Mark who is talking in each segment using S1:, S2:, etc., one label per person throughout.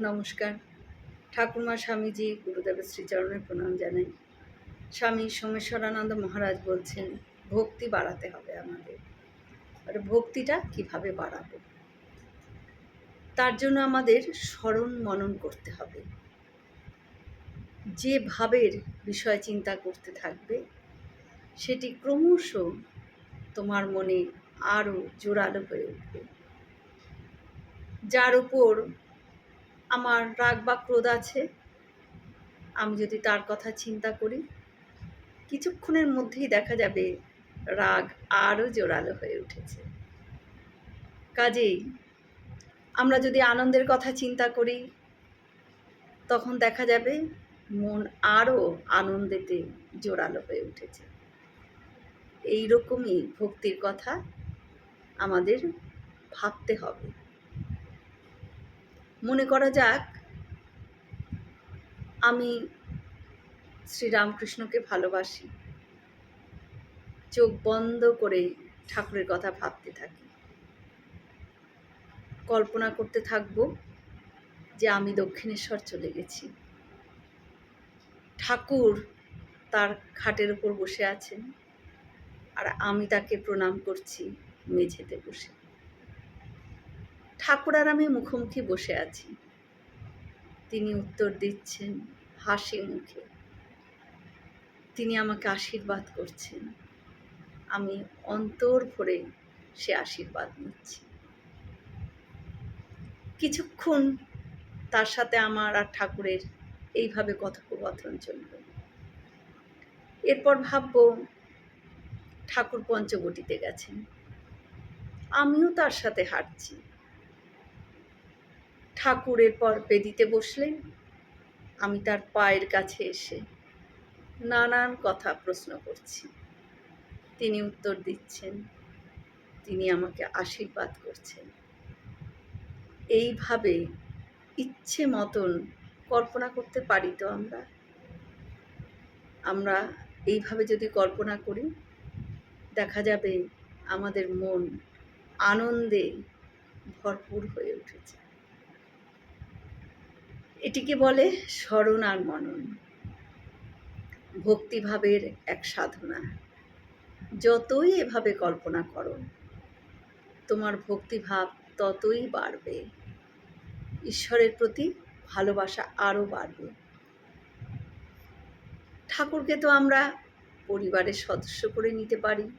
S1: নমস্কার। ঠাকুরমা স্বামীজি গুরুদেবের শ্রীচরণে প্রণাম জানাই। স্বামী সোমেশ্বরানন্দ মহারাজ বলছেন, ভক্তি বাড়াতে হবে আমাদের। আর ভক্তিটা কীভাবে বাড়াবো? তার জন্য আমাদের স্মরণ মনন করতে হবে। যে ভাবের বিষয় চিন্তা করতে থাকবে, সেটি ক্রমশ তোমার মনে আরও জোরালো হয়ে উঠবে। যার উপর আমার রাগ বা ক্রোধ আছে, আমি যদি তার কথা চিন্তা করি, কিছুক্ষণের মধ্যেই দেখা যাবে রাগ আরও জোরালো হয়ে উঠেছে। কাজেই আমরা যদি আনন্দের কথা চিন্তা করি, তখন দেখা যাবে মন আরও আনন্দেতে জোরালো হয়ে উঠেছে। এই রকমই ভক্তির কথা আমাদের ভাবতে হবে। মনে করা যাক, আমি শ্রীরামকৃষ্ণকে ভালোবাসি। চোখ বন্ধ করে ঠাকুরের কথা ভাবতে থাকি। কল্পনা করতে থাকব যে আমি দক্ষিণেশ্বর চলে গেছি। ঠাকুর তার খাটের উপর বসে আছেন, আর আমি তাকে প্রণাম করছি মেঝেতে বসে। ঠাকুর আর আমি মুখোমুখি বসে আছি। তিনি উত্তর দিচ্ছেন, হাসি মুখে। তিনি আমাকে আশীর্বাদ করছেন। আমি অন্তর ভরে সে আশীর্বাদ নিচ্ছি। কিছুক্ষণ তার সাথে আমার আর ঠাকুরের এইভাবে কথোপকথন চলবে এরপর ভাববো, ঠাকুর পঞ্চবটিতে গেছেন। আমিও তার সাথে হাঁটছি। ঠাকুরের পর বেদিতে বসলেন। আমি তার পায়ের কাছে এসে নানান কথা প্রশ্ন করছি। তিনি উত্তর দিচ্ছেন, তিনি আমাকে আশীর্বাদ করছেন। এইভাবে ইচ্ছে মতন কল্পনা করতে পারি তো আমরা? আমরা এইভাবে যদি কল্পনা করি, দেখা যাবে আমাদের মন আনন্দে ভরপুর হয়ে উঠেছে। এটিকে বলে স্মরণ আর মনন। ভক্তিভাবের এক সাধনা। যতই এভাবে কল্পনা করো, তোমার ভক্তিভাব ততই বাড়বে। ঈশ্বরের প্রতি ভালোবাসা আরও বাড়বে। ঠাকুরকে তো আমরা পরিবারের সদস্য করে নিতে পারি।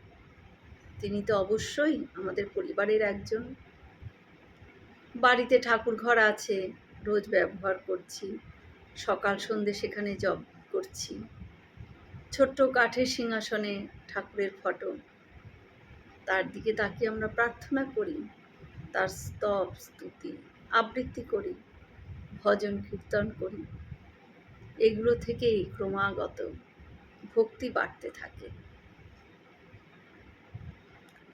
S1: তিনি তো অবশ্যই আমাদের পরিবারের একজন। বাড়িতে ঠাকুর ঘর আছে রোজ ব্যবহার করছি। সকাল সন্ধে সেখানে জব করছি। ছোট্ট কাঠের সিংহাসনে ঠাকুরের ফটো তার দিকে তাকিয়ে আমরা প্রার্থনা করি। তার স্তব স্তুতি, আবৃত্তি করি। ভজন কীর্তন করি। এগুলো থেকেই ক্রমাগত ভক্তি বাড়তে থাকে।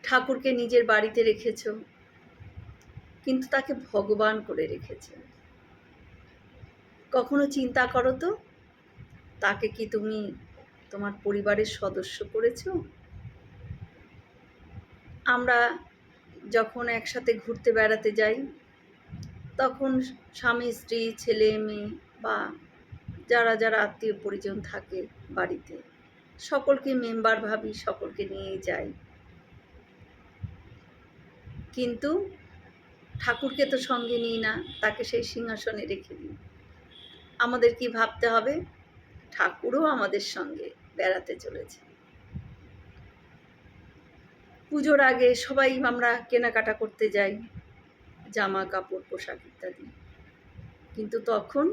S1: ঠাকুরকে নিজের বাড়িতে রেখেছ, কিন্তু তাকে ভগবান করে রেখেছে। কখনো চিন্তা করো তো। তাকে কি তুমি তোমার পরিবারের সদস্য করেছ? আমরা যখন একসাথে ঘুরতে বেড়াতে যাই, তখন স্বামী, স্ত্রী, ছেলে, মেয়ে বা যারা যারা আত্মীয় পরিজন থাকে বাড়িতে, সকলকে মেম্বার ভাবি, সকলকে নিয়েই যাই। কিন্তু ঠাকুরকে তো সঙ্গে নিই না, তাকে সেই সিংহাসনে রেখে দিই। আমাদের কি ভাবতে হবে? ঠাকুরও আমাদের সঙ্গে বেড়াতে চলেছে। পুজোর আগে সবাই আমরা কেনাকাটা করতে যাই জামা কাপড় পোশাক ইত্যাদি। কিন্তু তখন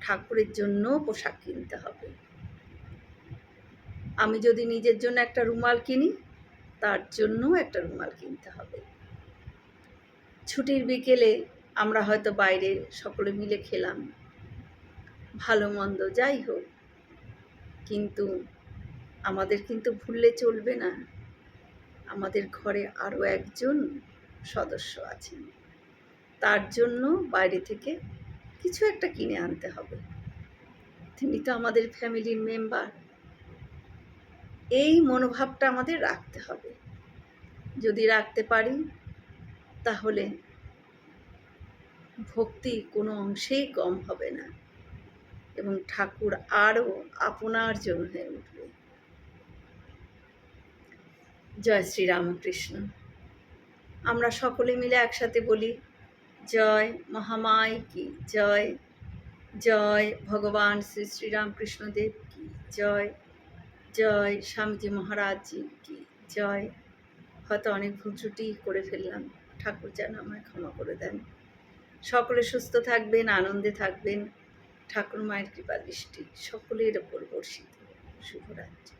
S1: ঠাকুরের জন্য পোশাক কিনতে হবে। আমি যদি নিজের জন্য একটা রুমাল কিনি, তার জন্য একটা রুমাল কিনতে হবে। ছুটির বিকেলে আমরা হয়তো বাইরে সকলে মিলে খেলাম। ভালো মন্দ, যাই হোক। কিন্তু আমাদের কিন্তু ভুললে চলবে না। আমাদের ঘরে আরও একজন সদস্য আছেন। তার জন্য বাইরে থেকে কিছু একটা কিনে আনতে হবে। তিনি তো আমাদের ফ্যামিলির মেম্বার। এই মনোভাবটা আমাদের রাখতে হবে। যদি রাখতে পারি, তাহলে ভক্তি কোনো অংশেই কম হবে না। এবং ঠাকুর আরও আপনার জন্য হয়ে উঠবে। জয় শ্রী রামকৃষ্ণ আমরা সকলে মিলে একসাথে বলি, জয় মহামায় কি, জয় জয় ভগবান শ্রী শ্রীরামকৃষ্ণদেব কি, জয় জয় স্বামীজি মহারাজজি কি, জয়। হয়তো অনেক ভুল করে ফেললাম, ঠাকুর যেন আমায় ক্ষমা করে দেন। সকলে সুস্থ থাকবেন, আনন্দে থাকবেন। ঠাকুর মায়ের কৃপা দৃষ্টি সকলের ওপর বর্ষিত। শুভরাত্রি।